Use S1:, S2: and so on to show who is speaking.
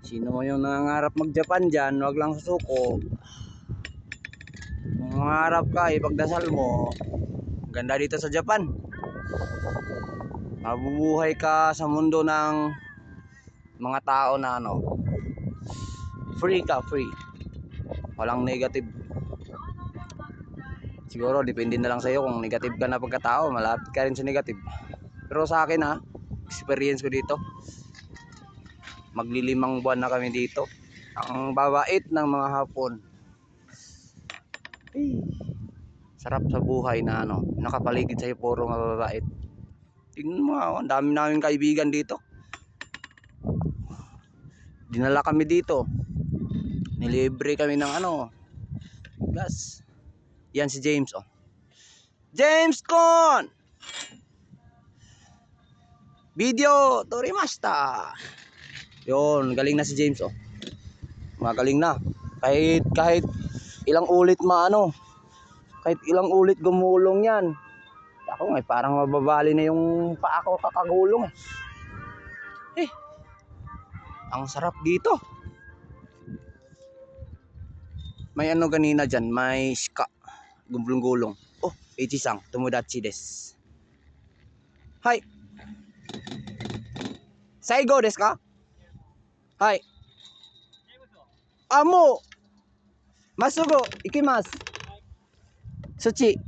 S1: Sino yung nangangarap mag-Japan dyan, wag lang susuko. Kung mangarap ka, ipagdasal mo. Ganda dito sa Japan. Mabubuhay ka sa mundo ng mga tao na ano. Free ka, free. Walang negative. Siguro, depende na lang sa'yo kung negative ka na pagkatao, malapit ka rin sa negative. Pero sa akin ha, experience ko dito. Maglilimang buwan na kami dito. Ang babait ng mga hapon. Ay, sarap sa buhay na ano, nakapaligid sa'yo puro mababait. Tingnan mo, ah, ang dami namin kaibigan dito. Dinala kami dito. Nilibre kami ng ano, gas. Yan si James, oh. James Con! Video, torimasta. Yon, galing na si James, oh. Magaling na. Kahit, kahit ilang ulit maano, kahit ilang ulit gumulong yan. Ako nga, parang mababali na yung paa ko kakagulong eh. Eh, ang sarap dito. May ano ganina dyan, may shika. Gumulong-gulong. Oh, Eiji-san, tomodachi desu. Hi. Saigo desu ka? はい。あ、もう、まっすぐ行きます。そっち。